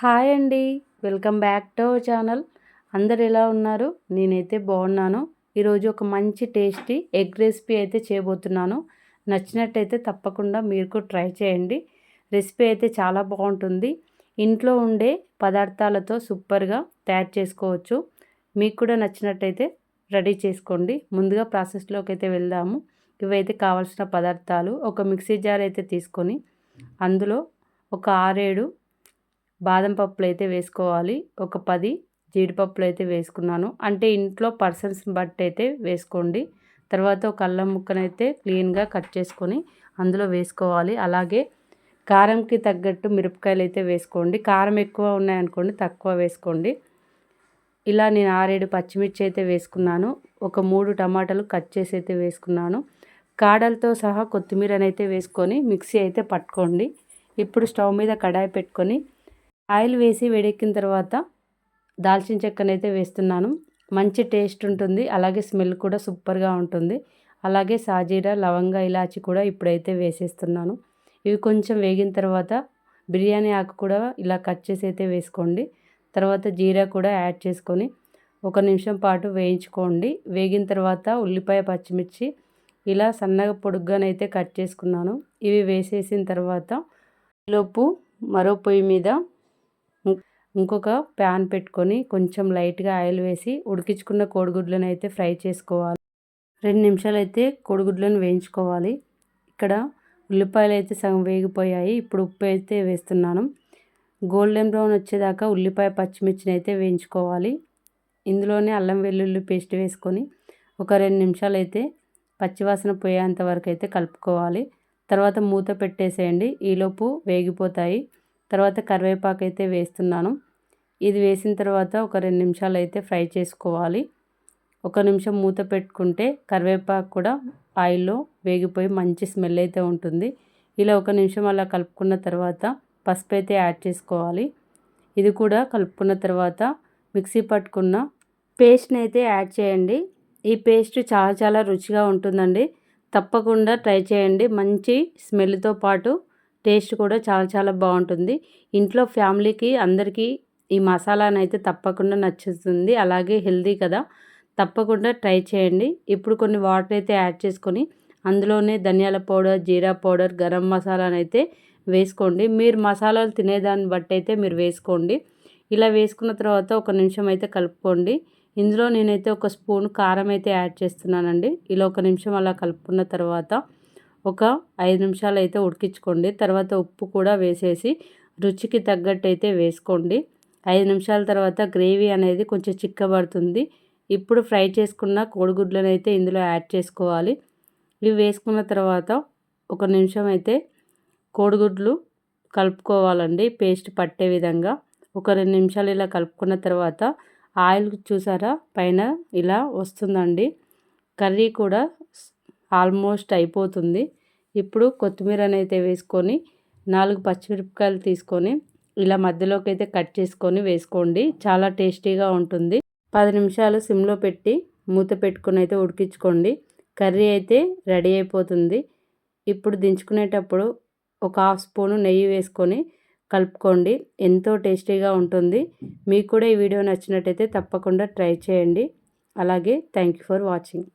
Hi అండి. Welcome back to our channel. అందరు ఎలా ఉన్నారు? నేనైతే బాగున్నాను. ఈరోజు ఒక మంచి టేస్టీ ఎగ్ రెసిపీ అయితే చేయబోతున్నాను. నచ్చినట్టయితే తప్పకుండా మీరు ట్రై చేయండి. రెసిపీ అయితే చాలా బాగుంటుంది. ఇంట్లో ఉండే పదార్థాలతో సూపర్గా తయారు చేసుకోవచ్చు. మీకు కూడా నచ్చినట్టయితే రెడీ చేసుకోండి. ముందుగా ప్రాసెస్లోకి అయితే వెళ్దాము. ఇవైతే కావాల్సిన పదార్థాలు ఒక మిక్సీ జార్ అయితే తీసుకొని అందులో ఒక ఆరేడు బాదం పప్పులు అయితే వేసుకోవాలి. ఒక పది జీడిపప్పులు అయితే వేసుకున్నాను. అంటే ఇంట్లో పర్సన్స్ బట్టి అయితే వేసుకోండి. తర్వాత ఒక అల్లం ముక్కనైతే క్లీన్గా కట్ చేసుకొని అందులో వేసుకోవాలి. అలాగే కారంకి తగ్గట్టు మిరపకాయలు అయితే వేసుకోండి. కారం ఎక్కువ ఉన్నాయనుకోండి తక్కువ వేసుకోండి. ఇలా నేను ఆరేడు పచ్చిమిర్చి అయితే వేసుకున్నాను. ఒక మూడు టమాటాలు కట్ చేసి అయితే వేసుకున్నాను. కాడలతో సహా కొత్తిమీరనైతే వేసుకొని మిక్సీ అయితే పట్టుకోండి. ఇప్పుడు స్టవ్ మీద కడాయి పెట్టుకొని ఆయిల్ వేసి వేడెక్కిన తర్వాత దాల్చిన చెక్కనైతే వేస్తున్నాను. మంచి టేస్ట్ ఉంటుంది. అలాగే స్మెల్ కూడా సూపర్గా ఉంటుంది. అలాగే సాజీరా లవంగా ఇలాచి కూడా ఇప్పుడైతే వేసేస్తున్నాను. ఇవి కొంచెం వేగిన తర్వాత బిర్యానీ ఆకు కూడా ఇలా కట్ చేసి అయితే వేసుకోండి. తర్వాత జీరా కూడా యాడ్ చేసుకొని ఒక నిమిషం పాటు వేయించుకోండి. వేగిన తర్వాత ఉల్లిపాయ పచ్చిమిర్చి ఇలా సన్నగా పొడుగ్గానైతే కట్ చేసుకున్నాను. ఇవి వేసేసిన తర్వాత లోపు మరో పొయ్యి మీద ఇంకొక ప్యాన్ పెట్టుకొని కొంచెం లైట్గా ఆయిల్ వేసి ఉడికించుకున్న కోడిగుడ్లను అయితే ఫ్రై చేసుకోవాలి. రెండు నిమిషాలు అయితే కోడిగుడ్లను వేయించుకోవాలి. ఇక్కడ ఉల్లిపాయలు అయితే సగం వేగిపోయాయి. ఇప్పుడు ఉప్పు అయితే వేస్తున్నాను. గోల్డెన్ బ్రౌన్ వచ్చేదాకా ఉల్లిపాయ పచ్చిమిర్చిని అయితే వేయించుకోవాలి. ఇందులోనే అల్లం వెల్లుల్లి పేస్ట్ వేసుకొని ఒక రెండు నిమిషాలు అయితే పచ్చివాసన పోయేంత వరకు అయితే కలుపుకోవాలి. తర్వాత మూత పెట్టేసేయండి. ఈలోపు వేగిపోతాయి. తర్వాత కరివేపాకు అయితే వేస్తున్నాను. ఇది వేసిన తర్వాత ఒక రెండు నిమిషాలు అయితే ఫ్రై చేసుకోవాలి. ఒక నిమిషం మూత పెట్టుకుంటే కరివేపాకు కూడా ఆయిల్లో వేగిపోయి మంచి స్మెల్ అయితే ఉంటుంది. ఇలా ఒక నిమిషం అలా కలుపుకున్న తర్వాత పసుపు అయితే యాడ్ చేసుకోవాలి. ఇది కూడా కలుపుకున్న తర్వాత మిక్సీ పట్టుకున్న పేస్ట్ని అయితే యాడ్ చేయండి. ఈ పేస్ట్ చాలా చాలా రుచిగా ఉంటుందండి. తప్పకుండా ట్రై చేయండి. మంచి స్మెల్తో పాటు టేస్ట్ కూడా చాలా చాలా బాగుంటుంది. ఇంట్లో ఫ్యామిలీకి అందరికీ ఈ మసాలానైతే తప్పకుండా నచ్చుతుంది. అలాగే హెల్దీ కదా. తప్పకుండా ట్రై చేయండి. ఇప్పుడు కొన్ని వాటర్ అయితే యాడ్ చేసుకొని అందులోనే ధనియాల పౌడర్ జీరా పౌడర్ గరం మసాలానైతే వేసుకోండి. మీరు మసాలాలు తినేదాన్ని బట్టి అయితే మీరు వేసుకోండి. ఇలా వేసుకున్న తర్వాత ఒక నిమిషం అయితే కలుపుకోండి. ఇందులో నేనైతే ఒక స్పూన్ కారం అయితే యాడ్ చేస్తున్నానండి. ఇలా ఒక నిమిషం అలా కలుపుకున్న తర్వాత ఒక ఐదు నిమిషాలు అయితే ఉడికించుకోండి. తర్వాత ఉప్పు కూడా వేసేసి రుచికి తగ్గట్టు అయితే వేసుకోండి. ఐదు నిమిషాల తర్వాత గ్రేవీ అనేది కొంచెం చిక్కబడుతుంది. ఇప్పుడు ఫ్రై చేసుకున్న కోడిగుడ్లను అయితే ఇందులో యాడ్ చేసుకోవాలి. ఇవి వేసుకున్న తర్వాత ఒక నిమిషం అయితే కోడిగుడ్లు కలుపుకోవాలండి పేస్ట్ పట్టే విధంగా. ఒక రెండు నిమిషాలు ఇలా కలుపుకున్న తర్వాత ఆయిల్ చూసారా? పైన ఇలా వస్తుందండి. కర్రీ కూడా ఆల్మోస్ట్ అయిపోతుంది. ఇప్పుడు కొత్తిమీర అయితే వేసుకొని నాలుగు పచ్చిమిరపకాయలు తీసుకొని ఇలా మధ్యలోకి అయితే కట్ చేసుకొని వేసుకోండి. చాలా టేస్టీగా ఉంటుంది. పది నిమిషాలు సిమ్లో పెట్టి మూత పెట్టుకొని అయితే ఉడికించుకోండి. కర్రీ అయితే రెడీ అయిపోతుంది. ఇప్పుడు దించుకునేటప్పుడు ఒక హాఫ్ స్పూను నెయ్యి వేసుకొని కలుపుకోండి. ఎంతో టేస్టీగా ఉంటుంది. మీకు కూడా ఈ వీడియో నచ్చినట్టయితే తప్పకుండా ట్రై చేయండి. అలాగే థ్యాంక్ యూ ఫర్ వాచింగ్.